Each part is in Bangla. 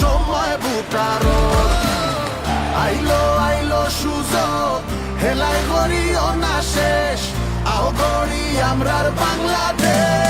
সময় বুটার। আইলো আইলো সুজ হেলাই গড়ি অনা শেষ। আও গড়ি আমরার বাংলাদেশ।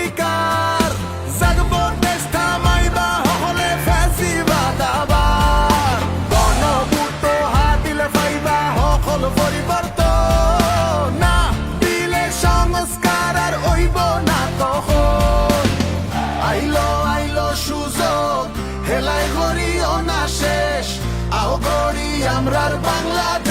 পরিবর্তন না দিলে আর হইব না সুযোগ হেলাই শেষ। বাংলাদেশ।